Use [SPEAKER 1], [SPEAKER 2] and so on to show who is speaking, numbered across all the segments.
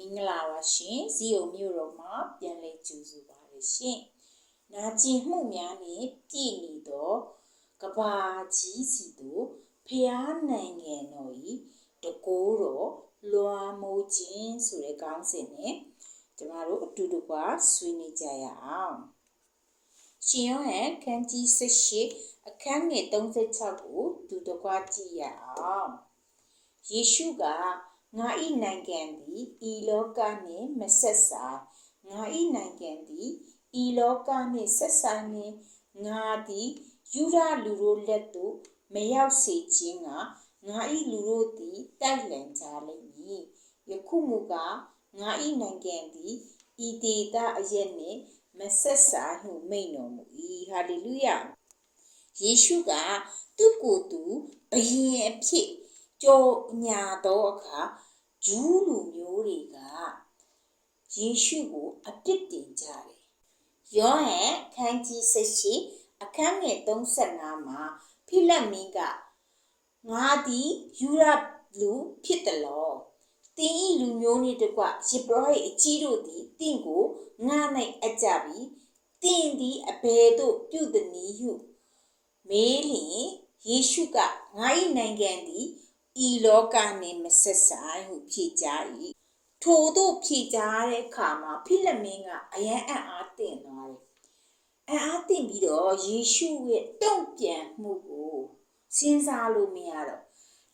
[SPEAKER 1] မင်္ဂလာပါရှင်ဇီယိုမြို့တော်မှာပြန်လည်ကြိုဆိုပါရရှင်။နာကျင်မှုများနှင့်ပြည့်နေသောကဘာကြီးစီတို့ဖျားနိုင်ငံတော်ဤတကိုးတော်လွာမိုးခြင်းဆိုတဲ့ခေါင်းစဉ်နဲ့ကျမတို့အတူတကွဆွေးနွေးကြရအောင်။ရှင်ယောဟန်ခန်းကြီး18အခန်းငယ်36ကိုတူတကွကြည့်ရအောင်။ယေရှုက ငါဤနိုင်ငံသည်ဤလောကနှင့်မဆက်ဆိုင်ငါဤနိုင်ငံသည်ဤလောကနှင့်ဆက်ဆိုင်လျင်ငါသည်ယူရလူတို့လက်သို့မရောက်စေခြင်းကငါဤလူတို့သည်တိုက်လန်ကြလိမ့်မည်ယခုမူကားငါဤနိုင်ငံသည်ဤဒေတာအရက်နှင့်မဆက်ဆိုင်ဟုမိန့်တော်မူ၏ဟာလေလုယယေရှုကသူ့ကိုယ်သူဘယင်အဖြစ်ကြောညာသောအခါ ဂျူးလူမျိုးတွေကယေရှုကိုအပြစ်တင်ကြတယ်။ယောဟန်ခန်းကြီး18အခန်းငယ်35မှာဖိလတ်မင်းကငါသည်ယူရလူဖြစ်တယ်လို့တင်းဤလူမျိုးနှင့်တကွယေဘရဟိအကြီးတို့သည်တင့်ကိုငါ၌အကြပြီးတင်းသည်အဘယ်သို့ပြုသည်နည်းဟုမေးလျင်ယေရှုကငါ၏နိုင်ငံသည် ဤလောကနှင့်မဆက်ဆိုင်ဟုဖြေကြား၏ထို့သို့ဖြေကြားတဲ့အခါမှာဖိလမင်းကအယံအံ့အားသင့်သွားတယ်အံ့အားသင့်ပြီးတော့ယေရှုရဲ့တုံ့ပြန်မှုကိုစဉ်းစားလို့မရတော့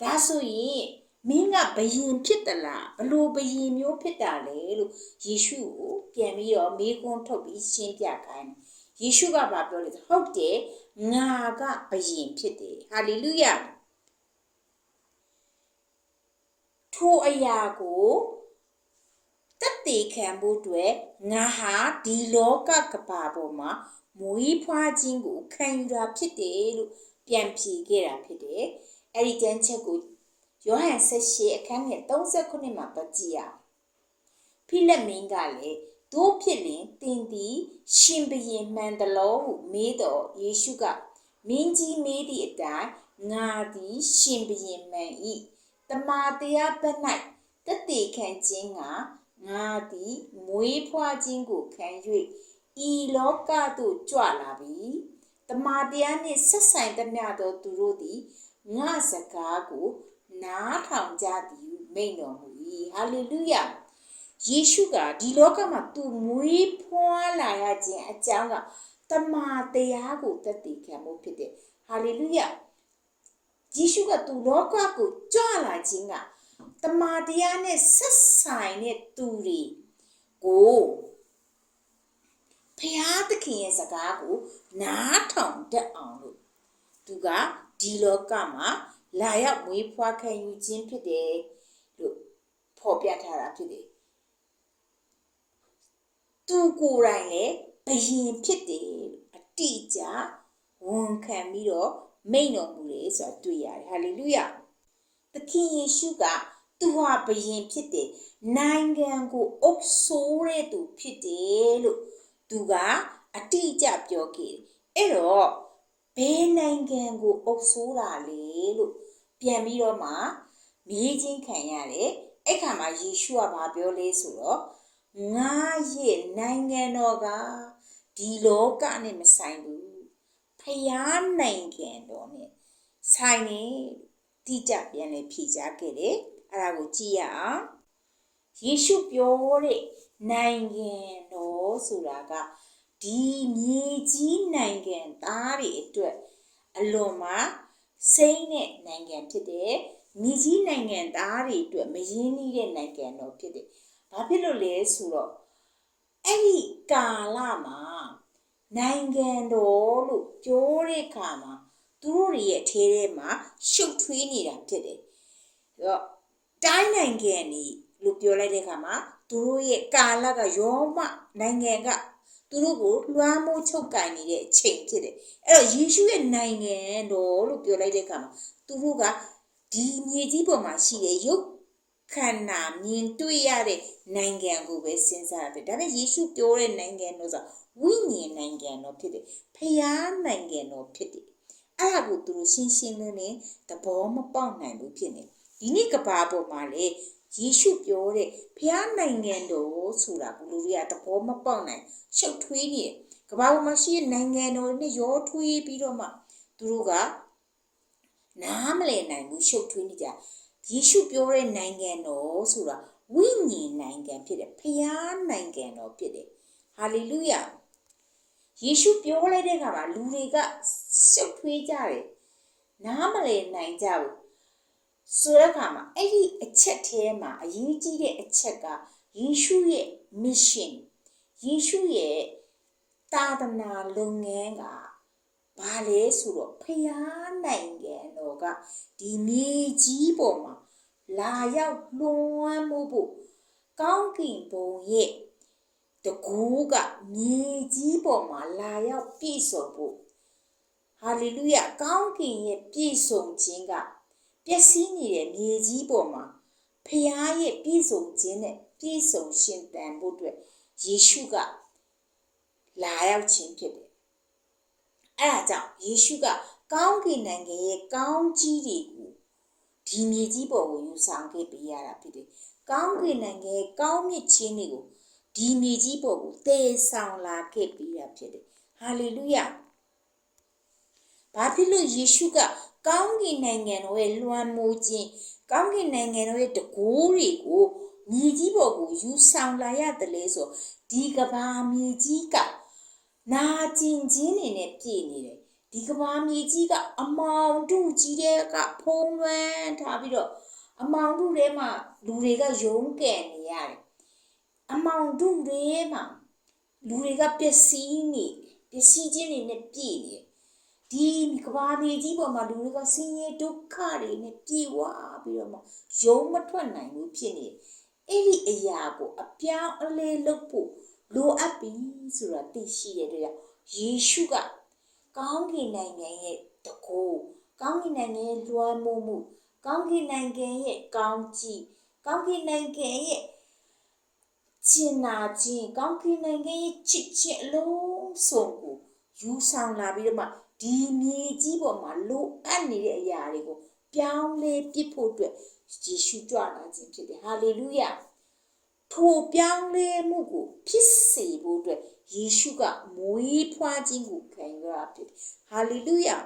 [SPEAKER 1] ဒါဆိုရင်မင်းကဘယင်ဖြစ်သလားဘလို့ဘယင်မျိုးဖြစ်တာလဲလို့ယေရှုကိုပြန်ပြီးတော့မေးခွန်းထုတ်ပြီးရှင်းပြခိုင်းတယ်ယေရှုကဘာပြောလဲဟုတ်တယ်ငါကဘယင်ဖြစ်တယ်ဟာလေလုယာ ထိုအရာကိုတက်တေခံဖို့အတွက်ငါဟာဒီလောကကဘာပေါ်မှာမွေးဖွားခြင်းကိုခံယူတာဖြစ်တယ်လို့ပြန်ဖြေခဲ့တာဖြစ်တယ်။အဲ့ဒီတန်းချက်ကိုယောဟန်18အခန်းငယ်39မှာပတ်ကြည့်ရအောင်။ဖိလက်မင်းကလည်းတို့ဖြစ်လင်တင်သည် ရှင်ဘရင်မှန်တလို့ဟုမေးတော်ယေရှုကမင်းကြီးမေးသည့်အတိုင်းငါသည် ရှင်ဘရင်မှန်၏ တမာတရားဘက်၌တတိခံခြင်းကငါသည်မွေးဖွားခြင်းကိုခံ၍ဤလောကသို့ကြွလာပြီတမာတရားနှင့်ဆက်ဆိုင်သမျှသောသူတို့သည်ငါစကားကို နားထောင်ကြသည်ဟုမိန့်တော်မူ၏ဟာလေလုယာယေရှုကဒီလောကမှာသူမွေးဖွားလာရခြင်းအကြောင်းကတမာတရားကိုတည်ခံမှုဖြစ်တယ်ဟာလေလုယာ ယေရှုကသူလောကကိုကြွလာခြင်းကတမာတရားနဲ့ဆက်ဆိုင်တဲ့သူတွေကိုဖျားသခင်ရဲ့စကားကိုနားထောင်တတ်အောင်လို့သူကဒီလောကမှာလာရောက်မွေးဖွားခံယူခြင်းဖြစ်တယ်လို့ဖော်ပြထားတာဖြစ်တယ်သူကိုယ်တိုင်လည်းဘယင်ဖြစ်တယ်အတိအကျဝန်ခံပြီးတော့ မိန့်တော်မူတယ်ဆိုတာတွေ့ရတယ်ဟာလေလုယာသခင်ယေရှုကသူဟာဘယင်ဖြစ်တယ်နိုင်ငံကိုအုပ်စိုးတဲ့သူဖြစ်တယ်လို့သူကအတိအကျပြောခဲ့တယ်အဲ့တော့ဘယ်နိုင်ငံကိုအုပ်စိုးတာလဲလို့ပြန်ပြီးတော့မှမေးချင်းခံရတယ်အဲ့ခါမှာယေရှုကဘာပြောလဲဆိုတော့ငါရဲ့နိုင်ငံတော်ကဒီလောကနဲ့မဆိုင်ဘူး ဖယားနိုင်ငံတော်နဲ့ဆိုင်နေတိကျပြန်လေဖြေချခဲ့တယ်အဲ့ဒါကိုကြည့်ရအောင်ယေရှုပြောတဲ့နိုင်ငံတော်ဆိုတာကဒီမြေကြီးနိုင်ငံသားတွေအတွက်အလွန်မှစိမ့်တဲ့နိုင်ငံဖြစ်တယ်မြေကြီးနိုင်ငံသားတွေအတွက်မရင်းနှီးတဲ့နိုင်ငံတော်ဖြစ်တယ်ဘာဖြစ်လို့လဲဆိုတော့အဲ့ဒီကာလမှာ နိုင်ငံတော်လို့ပြောတဲ့အခါမှာသူတို့တွေရဲ့အထဲထဲမှာရှုပ်ထွေးနေတာဖြစ်တယ်။ဒါတော့တိုင်းနိုင်ငံနေလို့ပြောလိုက်တဲ့အခါမှာသူတို့ရဲ့ကာလကရောမနိုင်ငံကသူတို့ကိုလွှမ်းမိုးချုပ်ကင်နေတဲ့အချိန်ဖြစ်တယ်။အဲ့တော့ယေရှုရဲ့နိုင်ငံတော်လို့ပြောလိုက်တဲ့အခါမှာသူတို့ကဒီမြေကြီးပေါ်မှာရှိတဲ့ရုပ်ခန္ဓာမြင်တွေ့ရတဲ့နိုင်ငံကိုပဲစဉ်းစားတယ်ဒါပေမဲ့ယေရှုပြောတဲ့နိုင်ငံတော်ဆို ဝိညာဉ်နိုင်ငံတော်ဖြစ်တယ်ဖျားနိုင်ငံတော်ဖြစ်တယ်အဲ့ဒါကိုသူတို့ရှင်းရှင်းလင်းလင်းသဘောမပေါက်နိုင်ဘူးဖြစ်နေဒီနေ့ကဘာပေါ်မှာလေယေရှုပြောတဲ့ဖျားနိုင်ငံတော်ဆိုတာကိုလူတွေကသဘောမပေါက်နိုင်ရှုပ်ထွေးနေတယ်ကမ္ဘာပေါ်မှာရှိတဲ့နိုင်ငံတော်တွေနဲ့ရောထွေးပြီးတော့မှသူတို့ကနားမလည်နိုင်ဘူးရှုပ်ထွေးနေကြယေရှုပြောတဲ့နိုင်ငံတော်ဆိုတာဝိညာဉ်နိုင်ငံဖြစ်တယ်ဖျားနိုင်ငံတော်ဖြစ်တယ်ဟာလေလုယာ ယေရှုပြောလိုက်တဲ့အခါမှာလူတွေကရှုပ်ထွေးကြတယ်နားမလည်နိုင်ကြဘူးဆိုတဲ့အခါမှာအဲ့ဒီအချက်ထဲမှာအရေးကြီးတဲ့အချက်ကယေရှုရဲ့ mission ယေရှုရဲ့တာသနာလုပ်ငန်းကဘာလဲဆိုတော့ဖျားနိုင်ငံတော်ကဒီမြေကြီးပေါ်မှာလာရောက်လွှမ်းမိုးဖို့ကောင်းကင်ဘုံရဲ့ တကူကမြေကြီးပေါ်မှာလာရောက်ပြည့်စုံဖို့ဟာလေလုယကောင်းကင်ရဲ့ပြည့်စုံခြင်းကပျက်စီးနေတဲ့မြေကြီးပေါ်မှာဖျားရဲ့ပြည့်စုံခြင်းနဲ့ပြည့်စုံရှင်သန်ဖို့အတွက်ယေရှုကလာရောက်ခြင်းဖြစ်တယ်။အဲဒါကြောင့်ယေရှုကကောင်းကင်နိုင်ငံရဲ့ကောင်းကြီးတွေကိုဒီမြေကြီးပေါ်ကိုယူဆောင်ခဲ့ပေးရတာဖြစ်တယ်။ကောင်းကင်နိုင်ငံရဲ့ကောင်းမြတ်ခြင်းတွေကို ဒီမြေကြီးပေါ်ကိုတည်ဆောင်လာခဲ့ပေးတာဖြစ်တယ်။ဟာလေလုယ။ဘာဖြစ်လို့ယေရှုကကောင်းကင်နိုင်ငံတော်ရဲ့လွှမ်းမိုးခြင်းကောင်းကင်နိုင်ငံတော်ရဲ့တကိုးတွေကိုမြေကြီးပေါ်ကိုယူဆောင်လာရတယ်လေဆိုဒီကဘာမြေကြီးကနာကျင်ခြင်းနေနဲ့ပြည့်နေတယ်ဒီကဘာမြေကြီးကအမောင်တုကြီးတဲ့ကဖုံးလွှမ်းထားပြီးတော့အမောင်တုထဲမှာလူတွေကယုံကဲ့နေရတယ် အမောင်တုတွေမှာလူတွေကပျက်စီးနေပျက်စီးခြင်းတွေနဲ့ပြည့်နေတယ်ဒီကဘာမြေကြီးပေါ်မှာလူတွေကဆင်းရဲဒုက္ခတွေနဲ့ပြေဝပြီးတော့မှယုံမထွက်နိုင်ဘူးဖြစ်နေအဲ့ဒီအရာကိုအပြောင်းအလဲလုပ်ဖို့လိုအပ်ပြီဆိုတာသိရှိတဲ့အတွက်ယေရှုကကောင်းကင်နိုင်ငံရဲ့တကူကောင်းကင်နိုင်ငံရဲ့လွှမ်းမိုးမှုကောင်းကင်နိုင်ငံရဲ့ကောင်းကြီးကောင်းကင်နိုင်ငံရဲ့ ကျင်နာခြင်းကောင်းကင်နိုင်ငံရဲ့ချစ်ချင်းအလုံးစုံကိုယူဆောင်လာပြီးတော့မှဒီမြေကြီးပေါ်မှာလိုအပ်နေတဲ့အရာတွေကိုပြောင်းလဲပြစ်ဖို့အတွက်ယေရှုကြွလာခြင်းဖြစ်တယ်ဟာလေလုယာထိုပြောင်းလဲမှုကိုဖြစ်စေဖို့အတွက်ယေရှုကမွေးဖွားခြင်းကိုခံရတာဖြစ်တယ်ဟာလေလုယာ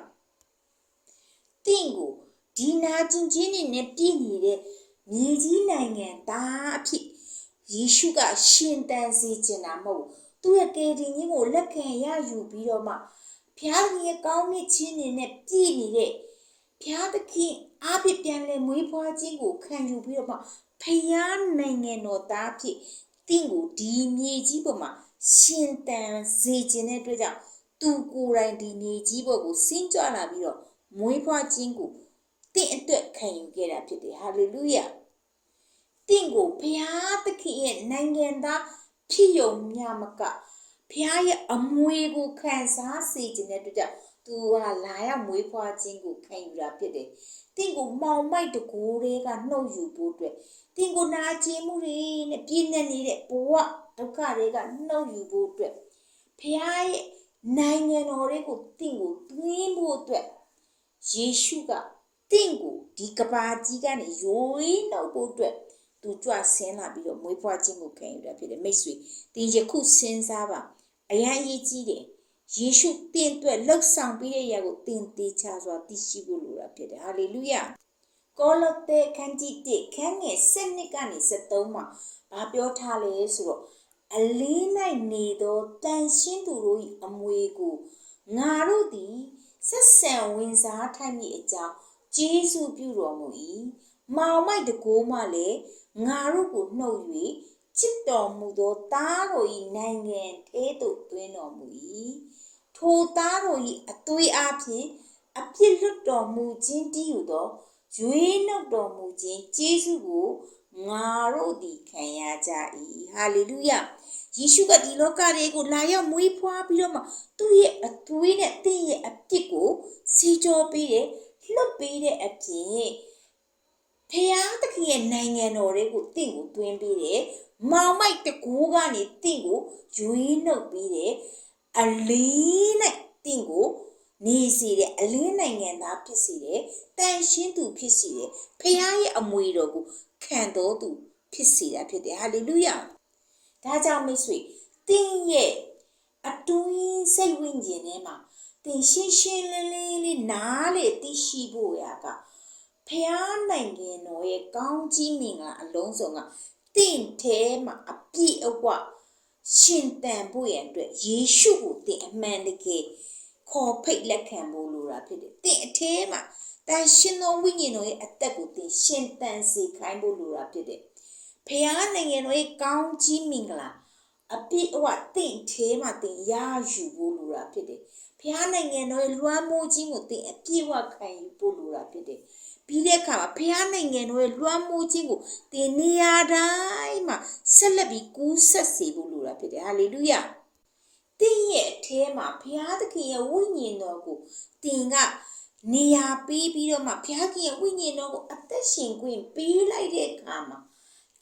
[SPEAKER 1] တင့်ကိုဒီနာကျင်ခြင်းနဲ့ပြည့်နေတဲ့မြေကြီးနိုင်ငံသားအဖြစ် ယေရှုကရှင်တန်စေခြင်းတာမဟုတ်သူ့ရဲ့ကယ်တင်ခြင်းကိုလက်ခံရယူပြီးတော့မှဖျားခင်ရဲ့ကောင်းမြတ်ခြင်းတွေနဲ့ပြည့်နေတဲ့ဖျားသခင်အားဖြင့်ပြန်လဲမွေးဖွားခြင်းကိုခံယူပြီးတော့မှဖျားနိုင်ငံတော်သားဖြစ်တင့်ကိုဒီမြေကြီးပေါ်မှာရှင်တန်စေခြင်းတဲ့အတွက်ကြောင့်သူကိုယ်တိုင်ဒီမြေကြီးပေါ်ကိုဆင်းကြွလာပြီးတော့မွေးဖွားခြင်းကိုတင့်အတွက်ခံယူခဲ့တာဖြစ်တယ်ဟာလေလုယာ တင့်ကိုဖျားသခင်ရဲ့နိုင်ငံသားဖြစ်ယုံမြမကဖျားရဲ့အမွေကိုခံစားစေခြင်းတဲ့အတွက်ကြောင့်သူဟာလာရောက်မွေးဖွားခြင်းကိုခံယူတာဖြစ်တယ်။တင့်ကိုမောင်မိုက်တကူတွေကနှုတ်ယူဖို့အတွက်တင့်ကိုနာကျင်မှုတွေနဲ့ပြည့်နေနေတဲ့ဘဝဒုက္ခတွေကနှုတ်ယူဖို့အတွက်ဖျားရဲ့နိုင်ငံတော်တွေကိုတင့်ကိုသွင်းဖို့အတွက်ယေရှုကတင့်ကိုဒီကဘာကြီးကနေယိုးနှုတ်ဖို့အတွက် သူကြွဆင်းလာပြီးတော့မွေးဖွားခြင်းကိုခံယူတာဖြစ်တယ်မိတ်ဆွေတင်ယခုစဉ်းစားပါအရန်အရေးကြီးတယ်ယေရှုတင့်အတွက်လှုပ်ဆောင်ပြီးတဲ့ຢာကိုတင်သေးချစွာသိရှိဖို့လိုတာဖြစ်တယ်ဟာလေလုယာကောလောသဲခန်းကြီး1ခန်းငယ်7ကနေ73မှာဘာပြောထားလဲဆိုတော့အလေး၌နေသောတန်ရှင်းသူတို့၏အမွေကိုငါတို့သည်ဆက်ဆံဝင်စားထိုက်မည်အကြောင်းကျေးဇူးပြုတော်မူ၏ မောင်မိုက်တကိုးမှလည်းငါတို့ကိုနှုတ်၍ချစ်တော်မူသောသားတော်၏နိုင်ငံထဲသို့သွင်းတော်မူ၏ထိုသားတော်၏အသွေးအားဖြင့်အပြစ်လွတ်တော်မူခြင်းတည်းဟုသောရွေးနှုတ်တော်မူခြင်းကျေးဇူးကိုငါတို့သည်ခံရကြ၏ဟာလေလုယယေရှုကဒီလောကတွေကိုလာရောက်မွေးဖွားပြီးတော့မှသူ့ရဲ့အသွေးနဲ့တင့်ရဲ့အပြစ်ကိုစီကြောပေးတယ်လွတ်ပေးတဲ့အပြင် ဖရာသခင်ရဲ့နိုင်ငံတော်တွေကိုတင့်ကိုတွင်းပေးတယ်မောင်မိုက်တကူကနေတင့်ကိုရွေးနှုတ်ပေးတယ်အလေးနဲ့တင့်ကိုနေစီတဲ့အလင်းနိုင်ငံသားဖြစ်စီတယ်တန်ရှင်းသူဖြစ်စီတယ်ဖခင်ရဲ့အမွေတော်ကိုခံတော်သူဖြစ်စေတာဖြစ်တယ်ဟာလေလုယာဒါကြောင့်မိတ်ဆွေတင်းရဲ့အတွင်းစိတ်ဝိညာဉ်ထဲမှာတင်ရှင်းရှင်းလင်းလင်းလေးနားလေသိရှိဖို့ရာက ဖျားနိုင်ငံတော်ရဲ့ကောင်းကြီးမင်္ဂလာအလုံးစုံကတင့်ထဲမှာအပြည့်အဝရှင်တန်ဖို့ရန်အတွက်ယေရှုကိုတင်အမှန်တကယ်ခေါ်ဖိတ်လက်ခံဖို့လိုတာဖြစ်တယ်။တင်အထဲမှာတန်ရှင်သောဝိညာဉ်တော်ရဲ့အသက်ကိုတင်ရှင်တန်စေခိုင်းဖို့လိုတာဖြစ်တယ်။ဖျားနိုင်ငံတော်ရဲ့ကောင်းကြီးမင်္ဂလာအပြည့်အဝတင့်ထဲမှာတင်ရယူဖို့လိုတာဖြစ်တယ်။ဖျားနိုင်ငံတော်ရဲ့လွှမ်းမိုးခြင်းကိုတင်အပြည့်အဝခံယူဖို့လိုတာဖြစ်တယ်။ ပြီးတဲ့အခါမှာဖျားနိုင်ငံတော်ရဲ့လွှမ်းမိုးခြင်းကိုတင်နေရာတိုင်းမှာဆက်လက်ပြီးကူးဆက်စေဖို့လိုတာဖြစ်တယ်။ဟာလေလုယာ။တင်းရဲ့အထဲမှာဘုရားသခင်ရဲ့ဝိညာဉ်တော်ကိုတင်ကနေရာပေးပြီးတော့မှဘုရားခင်ရဲ့ဝိညာဉ်တော်ကိုအသက်ရှင်ခွင့်ပေးလိုက်တဲ့အခါမှာ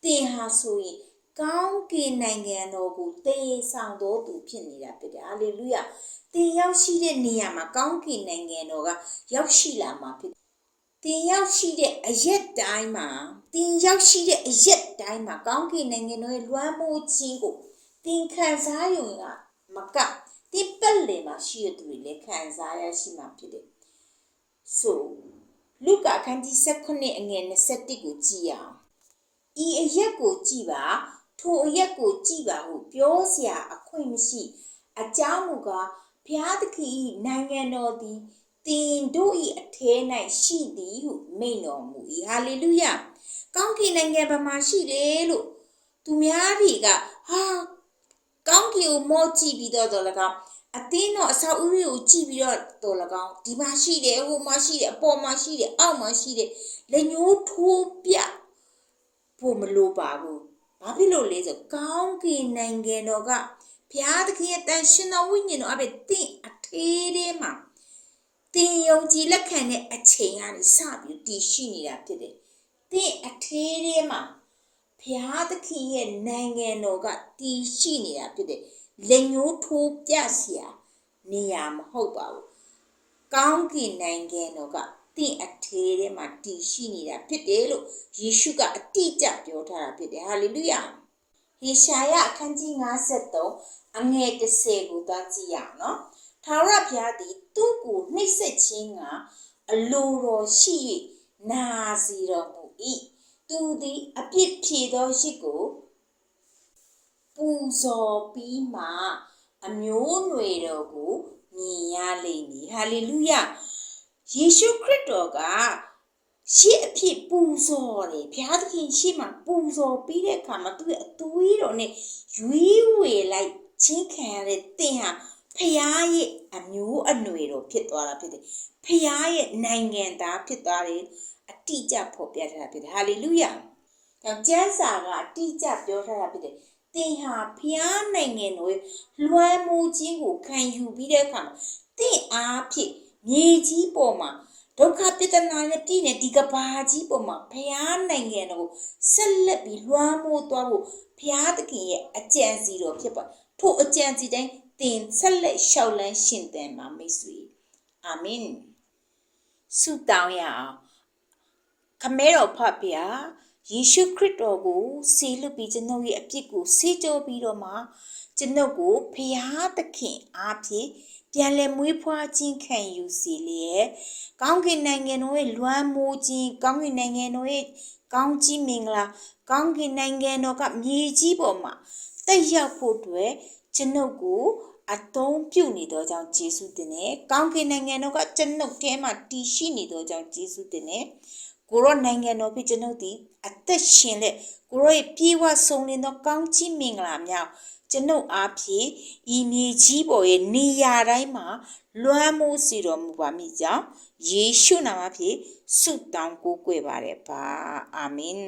[SPEAKER 1] တင်ဟာဆိုရင်ကောင်းကင်နိုင်ငံတော်ကိုတည်ဆောင်တော်သူဖြစ်နေတာဖြစ်တယ်ဟာလေလုယာတင်ရောက်ရှိတဲ့နေရာမှာကောင်းကင်နိုင်ငံတော်ကရောက်ရှိလာမှာဖြစ် တင်ရောက်ရှိတဲ့အရက်တိုင်းမှာတင်ရောက်ရှိတဲ့အရက်တိုင်းမှာကောင်းကင်နိုင်ငံတော်ရဲ့လွှမ်းမိုးခြင်းကိုတင်ခံစားရုံကမကတင်ပတ်လည်မှာရှိတဲ့သူတွေလည်းခံစားရရှိမှာဖြစ်တယ်။ဆိုလူကာခန်းကြီး16အငယ်21ကိုကြည့်ရအောင်။ဤအရက်ကိုကြည့်ပါထိုအရက်ကိုကြည့်ပါဟုပြောစရာအခွင့်မရှိ အကြောင်းမူကားဘုရားသခင်၏နိုင်ငံတော်သည် တင်တို့၏အထဲ၌ရှိသည်ဟုမိန့်တော်မူ၏ဟာလေလုယကောင်းကင်နိုင်ငံဘာမှာရှိလေလို့သူများတွေကဟာကောင်းကင်ကိုမော့ကြည့်ပြီးတော့တော်၎င်းအသင်းတော်အဆောက်အဦတွေကိုကြည့်ပြီးတော့တော်၎င်းဒီမှာရှိတယ်ဟိုမှာရှိတယ်အပေါ်မှာရှိတယ်အောက်မှာရှိတယ်လက်ညှိုးထိုးပြဖို့မလိုပါဘူးဘာဖြစ်လို့လဲဆိုကောင်းကင်နိုင်ငံတော်ကဘုရားသခင်ရဲ့တန်ရှင်တော်ဝိညာဉ်တော်အပြင်တင့်အထေးထဲမှာ တင်ယုံကြည်လက်ခံတဲ့အချိန်ကနေစပြီးတည်ရှိနေတာဖြစ်တယ်။တင့်အထေးထဲမှာဘုရားသခင်ရဲ့နိုင်ငံတော်ကတည်ရှိနေတာဖြစ်တယ်။လက်ညှိုးထိုးပြเสียနေရမဟုတ်ပါဘူး။ကောင်းကင်နိုင်ငံတော်ကတင့်အထေးထဲမှာတည်ရှိနေတာဖြစ်တယ်လို့ယေရှုကအတိအကျပြောထားတာဖြစ်တယ်။ဟာလေလုယာ။ဟေရှာယအခန်းကြီး53အငယ်30ကိုသွားကြည့်ရအောင်နော်။ ထာဝရဘုရားသည် သူ့ကိုနှိပ်စက်ခြင်းကအလိုတော်ရှိ၍နာစီတော်မူ၏။သူသည်အပြစ်ဖြေသောရစ်ကိုပူဇော်ပြီးမှအမျိုးနွယ်တော်ကိုမြင်ရလိမ့်မည်။ဟာလေလုယ။ယေရှုခရစ်တော်ကရှေ့အဖြစ်ပူဇော်တယ်ဘုရားသခင်ရှေ့မှာပူဇော်ပြီးတဲ့အခါမှာသူ့ရဲ့အသွေးတော်နဲ့ရွေးဝေလိုက်ချင်းခံရတဲ့တင်ဟာ ဖရားရဲ့အမျိုးအနွယ်တော်ဖြစ်သွားတာဖြစ်တယ်ဖရားရဲ့နိုင်ငံသားဖြစ်သွားတယ်အတိအကျဖော်ပြထားတာဖြစ်တယ်ဟာလေလုယာကြောင့်ကျမ်းစာကအတိအကျပြောထားတာဖြစ်တယ်တင်ဟာဖျားနိုင်ငံတော်ရဲ့လွှမ်းမိုးခြင်းကိုခံယူပြီးတဲ့အခါမှာတင့်အားဖြင့်မြေကြီးပေါ်မှာဒုက္ခပြဿနာနဲ့ပြည်နေဒီကဘာကြီးပေါ်မှာဘုရားနိုင်ငံတော်ကိုဆက်လက်ပြီးလွှမ်းမိုးသွားဖို့ဘုရားသခင်ရဲ့အကြံစီတော်ဖြစ်ပါထို့အကြံစီတိုင်း တင်ဆက်လက်လျှောက်လန်းရှင်သန်ပါမိတ်ဆွေအာမင်ဆုတောင်းရအောင်ခမဲတော်ဖတ်ဗျာယေရှုခရစ်တော်ကိုဆေလွတ်ပြီးကျွန်ုပ်ရဲ့အပြစ်ကိုဆေးကြောပြီးတော့မှကျွန်ုပ်ကိုဖျားသခင်အားဖြင့်ပြန်လည်မွေးဖွားခြင်းခံယူစီလျက်ကောင်းကင်နိုင်ငံတော်ရဲ့လွမ်းမိုးခြင်းကောင်းကင်နိုင်ငံတော်ရဲ့ကောင်းကြီးမင်္ဂလာကောင်းကင်နိုင်ငံတော်ကမြေကြီးပေါ်မှာတက်ရောက်ဖို့အတွက် ကျွန်ုပ်ကိုအသုံးပြုနေသောကြောင့်ယေရှုတင်တယ်။ကောင်းကင်နိုင်ငံတော်ကကျွန်ုပ်ထဲမှာတည်ရှိနေသောကြောင့်ယေရှုတင်တယ်။ကိုရောနိုင်ငံတော်ဖြစ်ကျွန်ုပ်သည်အသက်ရှင်လက်ကိုရောရဲ့ပြေဝဆုံလင်သောကောင်းချီးမင်္ဂလာများကျွန်ုပ်အားဖြင့်ဤမြေကြီးပေါ်ရဲ့နေရာတိုင်းမှာလွှမ်းမိုးစီတော်မူပါမည်ကြောင့်ယေရှုနာမဖြင့်ဆုတောင်းကိုးကွယ်ပါတယ်ပါအာမင်